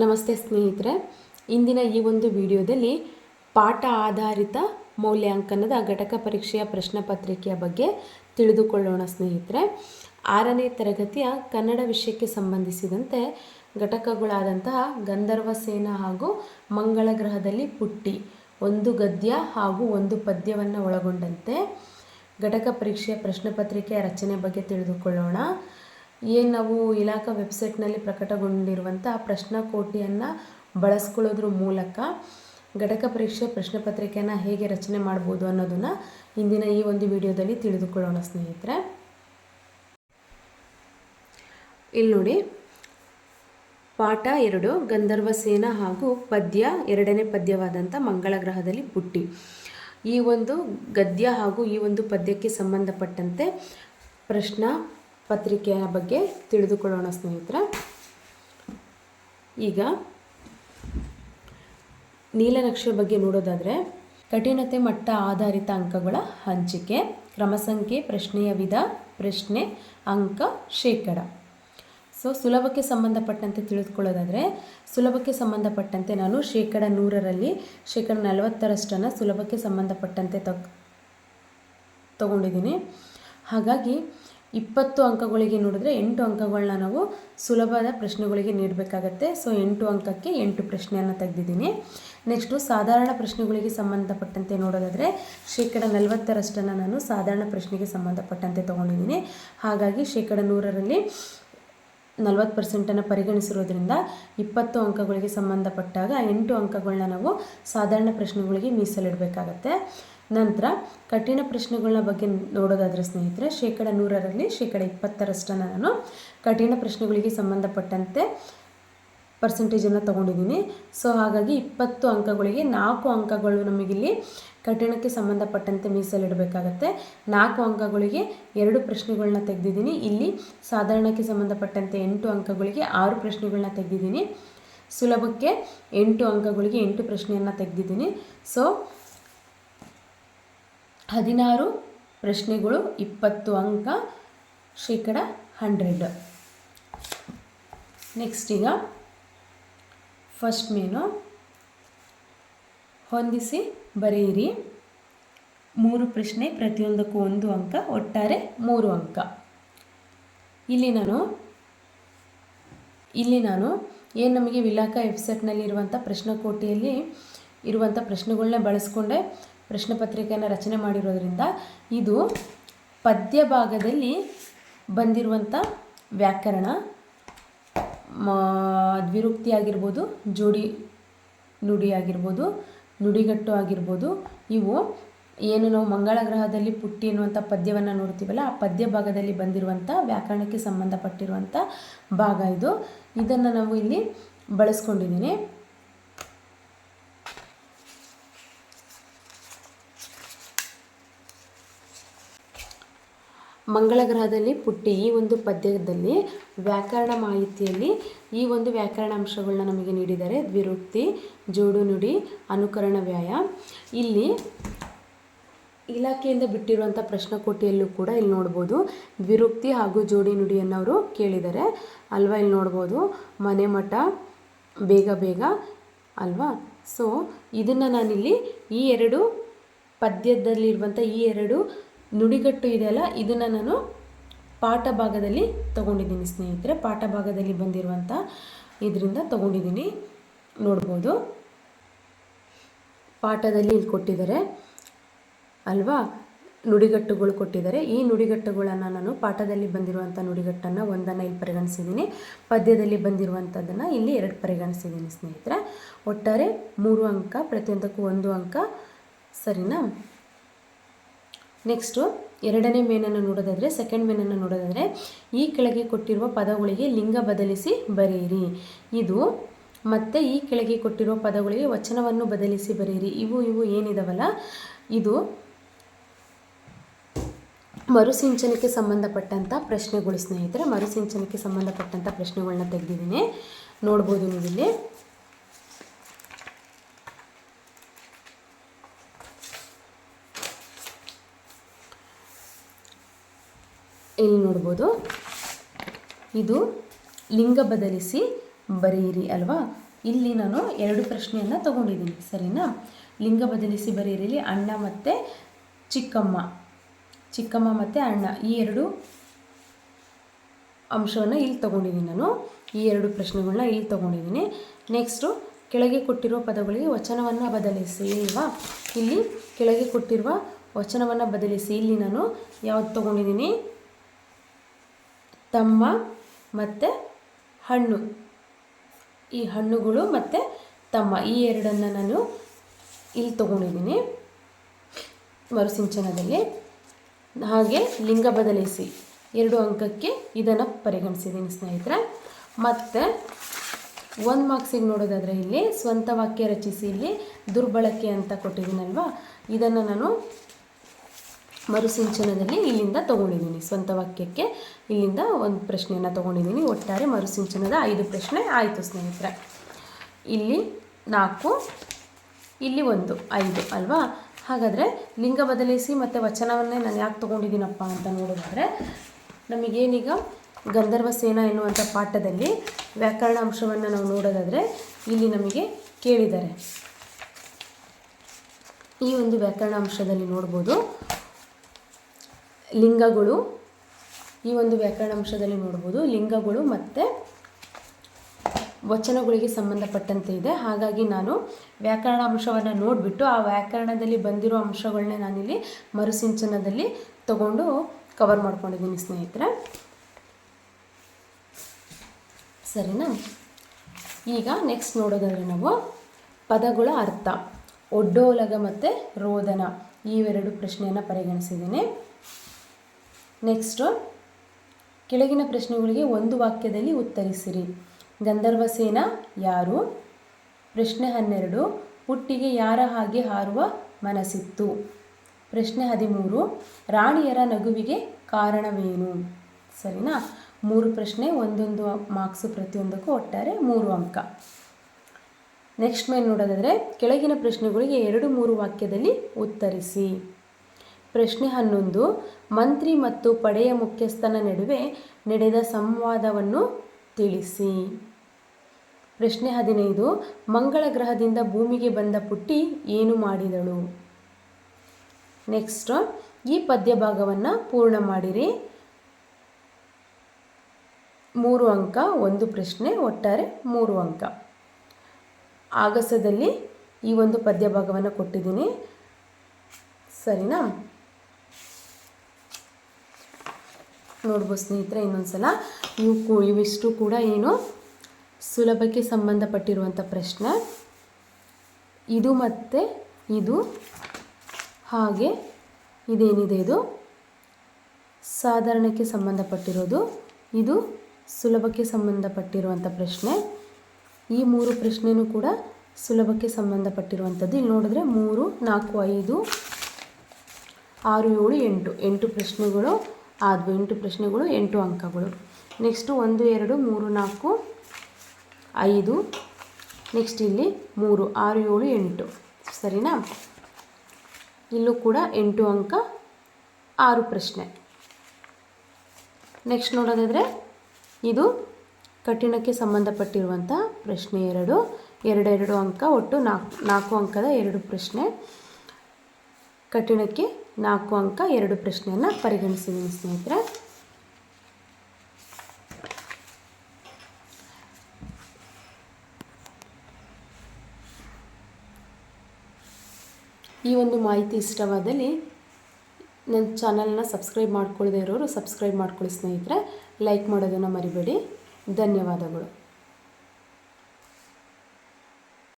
ನಮಸ್ತೆ ಸ್ನೇಹಿತರೆ, ಇಂದಿನ ಈ ಒಂದು ವಿಡಿಯೋದಲ್ಲಿ ಪಾಠ ಆಧಾರಿತ ಮೌಲ್ಯಾಂಕನದ ಘಟಕ ಪರೀಕ್ಷೆಯ ಪ್ರಶ್ನೆ ಪತ್ರಿಕೆಯ ಬಗ್ಗೆ ತಿಳಿದುಕೊಳ್ಳೋಣ ಸ್ನೇಹಿತರೆ. ಆರನೇ ತರಗತಿಯ ಕನ್ನಡ ವಿಷಯಕ್ಕೆ ಸಂಬಂಧಿಸಿದಂತೆ ಘಟಕಗಳಾದಂತಹ ಗಂಧರ್ವ ಸೇನ ಹಾಗೂ ಮಂಗಳ ಗ್ರಹದಲ್ಲಿ ಪುಟ್ಟಿ ಒಂದು ಗದ್ಯ ಹಾಗೂ ಒಂದು ಪದ್ಯವನ್ನು ಒಳಗೊಂಡಂತೆ ಘಟಕ ಪರೀಕ್ಷೆಯ ಪ್ರಶ್ನೆ ಪತ್ರಿಕೆಯ ರಚನೆ ಬಗ್ಗೆ ತಿಳಿದುಕೊಳ್ಳೋಣ. ಏನು ನಾವು ಇಲಾಖಾ ವೆಬ್ಸೈಟ್ನಲ್ಲಿ ಪ್ರಕಟಗೊಂಡಿರುವಂಥ ಪ್ರಶ್ನಾಕೋಟಿಯನ್ನು ಬಳಸ್ಕೊಳ್ಳೋದ್ರ ಮೂಲಕ ಘಟಕ ಪರೀಕ್ಷೆ ಪ್ರಶ್ನೆ ಪತ್ರಿಕೆಯನ್ನು ಹೇಗೆ ರಚನೆ ಮಾಡ್ಬೋದು ಅನ್ನೋದನ್ನು ಇಂದಿನ ಈ ಒಂದು ವಿಡಿಯೋದಲ್ಲಿ ತಿಳಿದುಕೊಳ್ಳೋಣ ಸ್ನೇಹಿತರೆ. ಇಲ್ಲಿ ನೋಡಿ, ಪಾಠ ಎರಡು, ಗಂಧರ್ವ ಸೇನ ಹಾಗೂ ಪದ್ಯ ಎರಡನೇ ಪದ್ಯವಾದಂಥ ಮಂಗಳ ಗ್ರಹದಲ್ಲಿ ಪುಟ್ಟಿ ಈ ಒಂದು ಗದ್ಯ ಹಾಗೂ ಈ ಒಂದು ಪದ್ಯಕ್ಕೆ ಸಂಬಂಧಪಟ್ಟಂತೆ ಪ್ರಶ್ನಾ ಪತ್ರಿಕೆಯ ಬಗ್ಗೆ ತಿಳಿದುಕೊಳ್ಳೋಣ ಸ್ನೇಹಿತರೆ. ಈಗ ನೀಲನಕ್ಷೆ ಬಗ್ಗೆ ನೋಡೋದಾದರೆ, ಕಠಿಣತೆ ಮಟ್ಟ ಆಧಾರಿತ ಅಂಕಗಳ ಹಂಚಿಕೆ, ಕ್ರಮಸಂಖ್ಯೆ, ಪ್ರಶ್ನೆಯ ವಿಧ, ಪ್ರಶ್ನೆ, ಅಂಕ, ಶೇಕಡ. ಸೊ ಸುಲಭಕ್ಕೆ ಸಂಬಂಧಪಟ್ಟಂತೆ ತಿಳಿದುಕೊಳ್ಳೋದಾದರೆ, ಸುಲಭಕ್ಕೆ ಸಂಬಂಧಪಟ್ಟಂತೆ ನಾನು ಶೇಕಡ ನೂರರಲ್ಲಿ ಶೇಕಡ ನಲವತ್ತರಷ್ಟನ್ನು ಸುಲಭಕ್ಕೆ ಸಂಬಂಧಪಟ್ಟಂತೆ ತಗ್ ತಗೊಂಡಿದ್ದೀನಿ. ಹಾಗಾಗಿ ಇಪ್ಪತ್ತು ಅಂಕಗಳಿಗೆ ನೋಡಿದ್ರೆ ಎಂಟು ಅಂಕಗಳನ್ನ ನಾವು ಸುಲಭದ ಪ್ರಶ್ನೆಗಳಿಗೆ ನೀಡಬೇಕಾಗತ್ತೆ. ಸೊ ಎಂಟು ಅಂಕಕ್ಕೆ ಎಂಟು ಪ್ರಶ್ನೆಯನ್ನು ತೆಗೆದಿದ್ದೀನಿ. ನೆಕ್ಸ್ಟು ಸಾಧಾರಣ ಪ್ರಶ್ನೆಗಳಿಗೆ ಸಂಬಂಧಪಟ್ಟಂತೆ ನೋಡೋದಾದರೆ ಶೇಕಡ ನಲವತ್ತರಷ್ಟನ್ನು ನಾನು ಸಾಧಾರಣ ಪ್ರಶ್ನೆಗೆ ಸಂಬಂಧಪಟ್ಟಂತೆ ತೊಗೊಂಡಿದ್ದೀನಿ. ಹಾಗಾಗಿ ಶೇಕಡ ನೂರರಲ್ಲಿ ನಲವತ್ತು ಪರ್ಸೆಂಟನ್ನು ಪರಿಗಣಿಸಿರೋದ್ರಿಂದ ಇಪ್ಪತ್ತು ಅಂಕಗಳಿಗೆ ಸಂಬಂಧಪಟ್ಟಾಗ ಎಂಟು ಅಂಕಗಳನ್ನ ನಾವು ಸಾಧಾರಣ ಪ್ರಶ್ನೆಗಳಿಗೆ ಮೀಸಲಿಡಬೇಕಾಗತ್ತೆ. ನಂತರ ಕಠಿಣ ಪ್ರಶ್ನೆಗಳ ಬಗ್ಗೆ ನೋಡೋದಾದರೆ ಸ್ನೇಹಿತರೆ, ಶೇಕಡ ನೂರರಲ್ಲಿ ಶೇಕಡ ಇಪ್ಪತ್ತರಷ್ಟನ್ನು ನಾನು ಕಠಿಣ ಪ್ರಶ್ನೆಗಳಿಗೆ ಸಂಬಂಧಪಟ್ಟಂತೆ ಪರ್ಸೆಂಟೇಜನ್ನು ತೊಗೊಂಡಿದ್ದೀನಿ. ಸೊ ಹಾಗಾಗಿ ಇಪ್ಪತ್ತು ಅಂಕಗಳಿಗೆ ನಾಲ್ಕು ಅಂಕಗಳು ನಮಗಿಲ್ಲಿ ಕಠಿಣಕ್ಕೆ ಸಂಬಂಧಪಟ್ಟಂತೆ ಮೀಸಲಿಡಬೇಕಾಗತ್ತೆ ನಾಲ್ಕು ಅಂಕಗಳಿಗೆ ಎರಡು ಪ್ರಶ್ನೆಗಳನ್ನ ತೆಗೆದಿದ್ದೀನಿ. ಇಲ್ಲಿ ಸಾಧಾರಣಕ್ಕೆ ಸಂಬಂಧಪಟ್ಟಂತೆ ಎಂಟು ಅಂಕಗಳಿಗೆ ಆರು ಪ್ರಶ್ನೆಗಳನ್ನ ತೆಗೆದಿದ್ದೀನಿ. ಸುಲಭಕ್ಕೆ ಎಂಟು ಅಂಕಗಳಿಗೆ ಎಂಟು ಪ್ರಶ್ನೆಯನ್ನು ತೆಗೆದಿದ್ದೀನಿ. ಸೊ ಹದಿನಾರು ಪ್ರಶ್ನೆಗಳು ಇಪ್ಪತ್ತು ಅಂಕ ಶೇಕಡ ಹಂಡ್ರೆಡ್ ನೆಕ್ಸ್ಟ್ ಈಗ ಫಸ್ಟ್ ಮೇನು ಹೊಂದಿಸಿ ಬರೆಯಿರಿ. ಮೂರು ಪ್ರಶ್ನೆ ಪ್ರತಿಯೊಂದಕ್ಕೂ ಒಂದು ಅಂಕ, ಒಟ್ಟಾರೆ ಮೂರು ಅಂಕ. ಇಲ್ಲಿ ನಾನು ಇಲ್ಲಿ ನಾನು ಏನು ನಮಗೆ ವಿಲಾಕ ವೆಬ್ಸೈಟ್ನಲ್ಲಿ ಇರುವಂಥ ಪ್ರಶ್ನಕೋಟಿಯಲ್ಲಿ ಇರುವಂಥ ಪ್ರಶ್ನೆಗಳನ್ನ ಬಳಸ್ಕೊಂಡೆ. ಪ್ರಶ್ನೆ ಪತ್ರಿಕೆಯನ್ನು ರಚನೆ ಮಾಡಿರೋದ್ರಿಂದ ಇದು ಪದ್ಯ ಭಾಗದಲ್ಲಿ ಬಂದಿರುವಂಥ ವ್ಯಾಕರಣ ದ್ವಿರುಕ್ತಿ ಆಗಿರ್ಬೋದು ಜೋಡಿ ನುಡಿ ಆಗಿರ್ಬೋದು ನುಡಿಗಟ್ಟು ಆಗಿರ್ಬೋದು, ಇವು ಏನು ನಾವು ಮಂಗಳ ಗ್ರಹದಲ್ಲಿ ಪುಟ್ಟಿ ಎನ್ನುವಂಥ ಪದ್ಯವನ್ನು ನೋಡ್ತೀವಲ್ಲ, ಆ ಪದ್ಯ ಭಾಗದಲ್ಲಿ ಬಂದಿರುವಂಥ ವ್ಯಾಕರಣಕ್ಕೆ ಸಂಬಂಧಪಟ್ಟಿರುವಂಥ ಭಾಗ ಇದು. ಇದನ್ನು ನಾವು ಇಲ್ಲಿ ಬಳಸ್ಕೊಂಡಿದ್ದೀನಿ. ಮಂಗಳ ಗ್ರಹದಲ್ಲಿ ಪುಟ್ಟಿ ಈ ಒಂದು ಪದ್ಯದಲ್ಲಿ ವ್ಯಾಕರಣ ಮಾಹಿತಿಯಲ್ಲಿ ಈ ಒಂದು ವ್ಯಾಕರಣ ಅಂಶಗಳನ್ನ ನಮಗೆ ನೀಡಿದ್ದಾರೆ. ದ್ವಿರುಕ್ತಿ ಜೋಡು ನುಡಿ ಅನುಕರಣ ವ್ಯಾಯ ಇಲ್ಲಿ ಇಲಾಖೆಯಿಂದ ಬಿಟ್ಟಿರುವಂಥ ಪ್ರಶ್ನಕೋಟಿಯಲ್ಲೂ ಕೂಡ ಇಲ್ಲಿ ನೋಡ್ಬೋದು. ದ್ವಿರುಕ್ತಿ ಹಾಗೂ ಜೋಡಿ ನುಡಿಯನ್ನು ಅವರು ಕೇಳಿದ್ದಾರೆ. ಅಲ್ವಾ ಇಲ್ಲಿ ನೋಡ್ಬೋದು. ಮನೆ ಮಠ, ಬೇಗ ಬೇಗ, ಅಲ್ವಾ? ಸೊ ಇದನ್ನು ನಾನಿಲ್ಲಿ ಈ ಎರಡು ಪದ್ಯದಲ್ಲಿರುವಂಥ ಈ ಎರಡು ನುಡಿಗಟ್ಟು ಇದೆಯಲ್ಲ ಇದನ್ನು ನಾನು ಪಾಠ ಭಾಗದಲ್ಲಿ ತೊಗೊಂಡಿದ್ದೀನಿ ಸ್ನೇಹಿತರೆ. ಪಾಠ ಭಾಗದಲ್ಲಿ ಬಂದಿರುವಂಥ ಇದರಿಂದ ತೊಗೊಂಡಿದ್ದೀನಿ. ನೋಡ್ಬೋದು. ಪಾಠದಲ್ಲಿ ಇಲ್ಲಿ ಕೊಟ್ಟಿದ್ದಾರೆ ಅಲ್ವಾ? ನುಡಿಗಟ್ಟುಗಳು ಕೊಟ್ಟಿದ್ದಾರೆ. ಈ ನುಡಿಗಟ್ಟುಗಳನ್ನು ನಾನು ಪಾಠದಲ್ಲಿ ಬಂದಿರುವಂಥ ನುಡಿಗಟ್ಟನ್ನು ಒಂದನ್ನು ಇಲ್ಲಿ ಪರಿಗಣಿಸಿದ್ದೀನಿ. ಪದ್ಯದಲ್ಲಿ ಬಂದಿರುವಂಥದ್ದನ್ನು ಇಲ್ಲಿ ಎರಡು ಪರಿಗಣಿಸಿದ್ದೀನಿ ಸ್ನೇಹಿತರೆ. ಒಟ್ಟಾರೆ ಮೂರು ಅಂಕ, ಪ್ರತಿಯೊಂದಕ್ಕೂ ಒಂದು ಅಂಕ. ಸರಿನಾ? ನೆಕ್ಸ್ಟು ಎರಡನೇ ಮೇನನ್ನು ನೋಡೋದಾದರೆ ಸೆಕೆಂಡ್ ಮೇನನ್ನು ನೋಡೋದಾದರೆ, ಈ ಕೆಳಗೆ ಕೊಟ್ಟಿರುವ ಪದಗಳಿಗೆ ಲಿಂಗ ಬದಲಿಸಿ ಬರೆಯಿರಿ. ಇದು ಮತ್ತು ಈ ಕೆಳಗೆ ಕೊಟ್ಟಿರುವ ಪದಗಳಿಗೆ ವಚನವನ್ನು ಬದಲಿಸಿ ಬರೆಯಿರಿ. ಇವು ಇವು ಏನಿದಾವಲ್ಲ? ಇದು ಮರುಸಿಂಚನಕ್ಕೆ ಸಂಬಂಧಪಟ್ಟಂಥ ಪ್ರಶ್ನೆಗಳು ಸ್ನೇಹಿತರೆ. ಮರುಸಿಂಚನಕ್ಕೆ ಸಂಬಂಧಪಟ್ಟಂಥ ಪ್ರಶ್ನೆಗಳನ್ನ ತೆಗೆದಿದ್ದೀನಿ. ನೋಡ್ಬೋದು ನೀವಿಲ್ಲಿ. ಇಲ್ಲಿ ನೋಡ್ಬೋದು? ಇದು ಲಿಂಗ ಬದಲಿಸಿ ಬರೆಯಿರಿ ಅಲ್ವಾ? ಇಲ್ಲಿ ನಾನು ಎರಡು ಪ್ರಶ್ನೆಯನ್ನು ತಗೊಂಡಿದ್ದೀನಿ, ಸರಿನಾ? ಲಿಂಗ ಬದಲಿಸಿ ಬರೆಯಿರಿ ಅಣ್ಣ ಮತ್ತು ಚಿಕ್ಕಮ್ಮ. ಚಿಕ್ಕಮ್ಮ ಮತ್ತು ಅಣ್ಣ, ಈ ಎರಡು ಅಂಶವನ್ನು ಇಲ್ಲಿ ತಗೊಂಡಿದ್ದೀನಿ ನಾನು. ಈ ಎರಡು ಪ್ರಶ್ನೆಗಳನ್ನ ಇಲ್ಲಿ ತಗೊಂಡಿದ್ದೀನಿ. ನೆಕ್ಸ್ಟು ಕೆಳಗೆ ಕೊಟ್ಟಿರುವ ಪದಗಳಿಗೆ ವಚನವನ್ನು ಬದಲಿಸಿ ಇಲ್ವಾ ಇಲ್ಲಿ ಕೆಳಗೆ ಕೊಟ್ಟಿರುವ ವಚನವನ್ನು ಬದಲಿಸಿ, ಇಲ್ಲಿ ನಾನು ಯಾವ್ದು ತೊಗೊಂಡಿದ್ದೀನಿ? ತಮ್ಮ ಮತ್ತು ಹಣ್ಣು. ಈ ಹಣ್ಣುಗಳು ಮತ್ತು ತಮ್ಮ. ಈ ಎರಡನ್ನು ನಾನು ಇಲ್ಲಿ ತೊಗೊಂಡಿದ್ದೀನಿ ಮರುಸಿಂಚನದಲ್ಲಿ. ಹಾಗೆ ಲಿಂಗ ಬದಲಿಸಿ ಎರಡು ಅಂಕಕ್ಕೆ ಇದನ್ನು ಪರಿಗಣಿಸಿದ್ದೀನಿ ಸ್ನೇಹಿತರೆ. ಮತ್ತು ಒಂದು ಮಾರ್ಕ್ಸಿಗೆ ನೋಡೋದಾದರೆ ಇಲ್ಲಿ ಸ್ವಂತ ವಾಕ್ಯ ರಚಿಸಿ ಇಲ್ಲಿ ದುರ್ಬಳಕೆ ಅಂತ ಕೊಟ್ಟಿದ್ದೀನಲ್ವ? ಇದನ್ನು ನಾನು ಮರುಸಿಂಚನದಲ್ಲಿ ಇಲ್ಲಿಂದ ತೊಗೊಂಡಿದ್ದೀನಿ. ಸ್ವಂತ ವಾಕ್ಯಕ್ಕೆ ಇಲ್ಲಿಂದ ಒಂದು ಪ್ರಶ್ನೆಯನ್ನು ತೊಗೊಂಡಿದ್ದೀನಿ. ಒಟ್ಟಾರೆ ಮರುಸಿಂಚನದ ಐದು ಪ್ರಶ್ನೆ ಆಯಿತು ಸ್ನೇಹಿತರೆ. ಇಲ್ಲಿ ನಾಲ್ಕು, ಇಲ್ಲಿ ಒಂದು, ಐದು ಅಲ್ವಾ? ಹಾಗಾದರೆ ಲಿಂಗ ಬದಲಿಸಿ ಮತ್ತು ವಚನವನ್ನೇ ನಾನು ಯಾಕೆ ತೊಗೊಂಡಿದ್ದೀನಪ್ಪ ಅಂತ ನೋಡೋದಾದರೆ, ನಮಗೇನೀಗ ಗಂಧರ್ವ ಸೇನಾ ಎನ್ನುವಂಥ ಪಾಠದಲ್ಲಿ ವ್ಯಾಕರಣ ಅಂಶವನ್ನು ನಾವು ನೋಡೋದಾದರೆ ಇಲ್ಲಿ ನಮಗೆ ಕೇಳಿದ್ದಾರೆ. ಈ ಒಂದು ವ್ಯಾಕರಣ ಅಂಶದಲ್ಲಿ ನೋಡ್ಬೋದು. ಲಿಂಗಗಳು. ಈ ಒಂದು ವ್ಯಾಕರಣ ಅಂಶದಲ್ಲಿ ನೋಡ್ಬೋದು. ಲಿಂಗಗಳು ಮತ್ತು ವಚನಗಳಿಗೆ ಸಂಬಂಧಪಟ್ಟಂತೆ ಇದೆ. ಹಾಗಾಗಿ ನಾನು ವ್ಯಾಕರಣ ಅಂಶವನ್ನು ನೋಡಿಬಿಟ್ಟು ಆ ವ್ಯಾಕರಣದಲ್ಲಿ ಬಂದಿರೋ ಅಂಶಗಳನ್ನೇ ನಾನಿಲ್ಲಿ ಮರುಸಿಂಚನದಲ್ಲಿ ತಗೊಂಡು ಕವರ್ ಮಾಡ್ಕೊಂಡಿದ್ದೀನಿ, ಸ್ನೇಹಿತರೆ. ಸರಿನಾ? ಈಗ ನೆಕ್ಸ್ಟ್ ನೋಡೋದಾದರೆ ನಾವು ಪದಗಳ ಅರ್ಥ. ಒಡ್ಡೋಲಗ ಮತ್ತು ರೋದನ. ಇವೆರಡು ಪ್ರಶ್ನೆಯನ್ನು ಪರಿಗಣಿಸಿದ್ದೀನಿ. ನೆಕ್ಸ್ಟು ಕೆಳಗಿನ ಪ್ರಶ್ನೆಗಳಿಗೆ ಒಂದು ವಾಕ್ಯದಲ್ಲಿ ಉತ್ತರಿಸಿರಿ. ಗಂಧರ್ವಸೇನ ಯಾರು? ಪ್ರಶ್ನೆ ಹನ್ನೆರಡು, ಹುಟ್ಟಿಗೆ ಯಾರ ಹಾಗೆ ಹಾರುವ ಮನಸ್ಸಿತ್ತು? ಪ್ರಶ್ನೆ ಹದಿಮೂರು, ರಾಣಿಯರ ನಗುವಿಗೆ ಕಾರಣವೇನು? ಸರಿನಾ? ಮೂರು ಪ್ರಶ್ನೆ, ಒಂದೊಂದು ಮಾರ್ಕ್ಸು ಪ್ರತಿಯೊಂದಕ್ಕೂ ಒಟ್ಟಾರೆ ಮೂರು ಅಂಕ. ನೆಕ್ಸ್ಟ್ ಮೇಲೆ ನೋಡೋದಾದರೆ, ಕೆಳಗಿನ ಪ್ರಶ್ನೆಗಳಿಗೆ ಎರಡು ಮೂರು ವಾಕ್ಯದಲ್ಲಿ ಉತ್ತರಿಸಿ. ಪ್ರಶ್ನೆ ಹನ್ನೊಂದು. ಮಂತ್ರಿ ಮತ್ತು ಪಡೆಯ ಮುಖ್ಯಸ್ಥನ ನಡುವೆ ನಡೆದ ಸಂವಾದವನ್ನು ತಿಳಿಸಿ. ಪ್ರಶ್ನೆ ಹದಿನೈದು. ಮಂಗಳ ಗ್ರಹದಿಂದ ಭೂಮಿಗೆ ಬಂದ ಪುಟ್ಟಿ ಏನು ಮಾಡಿದಳು? ನೆಕ್ಸ್ಟ್, ಈ ಪದ್ಯ ಭಾಗವನ್ನು ಪೂರ್ಣ ಮಾಡಿರಿ. ಮೂರು ಅಂಕ, ಒಂದು ಪ್ರಶ್ನೆ, ಒಟ್ಟಾರೆ ಮೂರು ಅಂಕ. ಆಗಸದಲ್ಲಿ ಈ ಒಂದು ಪದ್ಯ ಭಾಗವನ್ನು ಕೊಟ್ಟಿದ್ದೀನಿ. ಸರಿನಾ? ನೋಡ್ಬೋದು ಸ್ನೇಹಿತರೆ ಇನ್ನೊಂದ್ಸಲ. ಇವು ಕೂ ಇವಿಷ್ಟು ಕೂಡ ಏನು ಸುಲಭಕ್ಕೆ ಸಂಬಂಧಪಟ್ಟಿರುವಂಥ ಪ್ರಶ್ನೆ. ಇದು ಮತ್ತು ಇದು, ಹಾಗೆ ಇದೇನಿದೆ ಇದು? ಸಾಧಾರಣಕ್ಕೆ ಸಂಬಂಧಪಟ್ಟಿರೋದು ಇದು, ಸುಲಭಕ್ಕೆ ಸಂಬಂಧಪಟ್ಟಿರುವಂಥ ಪ್ರಶ್ನೆ. ಈ ಮೂರು ಪ್ರಶ್ನೆಯೂ ಕೂಡ ಸುಲಭಕ್ಕೆ ಸಂಬಂಧಪಟ್ಟಿರುವಂಥದ್ದು. ಇಲ್ಲಿ ನೋಡಿದ್ರೆ ಮೂರು, ನಾಲ್ಕು, ಐದು, ಆರು, ಏಳು, ಎಂಟು. ಎಂಟು ಪ್ರಶ್ನೆಗಳು ಆದವು ಎಂಟು ಪ್ರಶ್ನೆಗಳು, ಎಂಟು ಅಂಕಗಳು. ನೆಕ್ಸ್ಟು ಒಂದು, ಎರಡು, ಮೂರು, ನಾಲ್ಕು, ಐದು. ನೆಕ್ಸ್ಟ್ ಇಲ್ಲಿ ಮೂರು, ಆರು, ಏಳು, ಎಂಟು. ಸರಿನಾ? ಇಲ್ಲೂ ಕೂಡ ಎಂಟು ಅಂಕ, ಆರು ಪ್ರಶ್ನೆ. ನೆಕ್ಸ್ಟ್ ನೋಡೋದಾದರೆ, ಇದು ಕಠಿಣಕ್ಕೆ ಸಂಬಂಧಪಟ್ಟಿರುವಂಥ ಪ್ರಶ್ನೆ ಎರಡು. ಎರಡೆರಡು ಅಂಕ, ಒಟ್ಟು ನಾಲ್ಕು ನಾಲ್ಕು ಅಂಕದ ಎರಡು ಪ್ರಶ್ನೆ. ಕಠಿಣಕ್ಕೆ ನಾಲ್ಕು ಅಂಕ, ಎರಡು ಪ್ರಶ್ನೆಯನ್ನು ಪರಿಗಣಿಸಿದ್ದೀನಿ ಸ್ನೇಹಿತರೆ. ಈ ಒಂದು ಮಾಹಿತಿ ಇಷ್ಟವಾದಲ್ಲಿ ನನ್ನ ಚಾನಲ್ನ ಸಬ್ಸ್ಕ್ರೈಬ್ ಮಾಡ್ಕೊಳ್ಳದೇ ಇರೋರು ಸಬ್ಸ್ಕ್ರೈಬ್ ಮಾಡ್ಕೊಳ್ಳಿ ಸ್ನೇಹಿತರೆ. ಲೈಕ್ ಮಾಡೋದನ್ನು ಮರಿಬೇಡಿ. ಧನ್ಯವಾದಗಳು.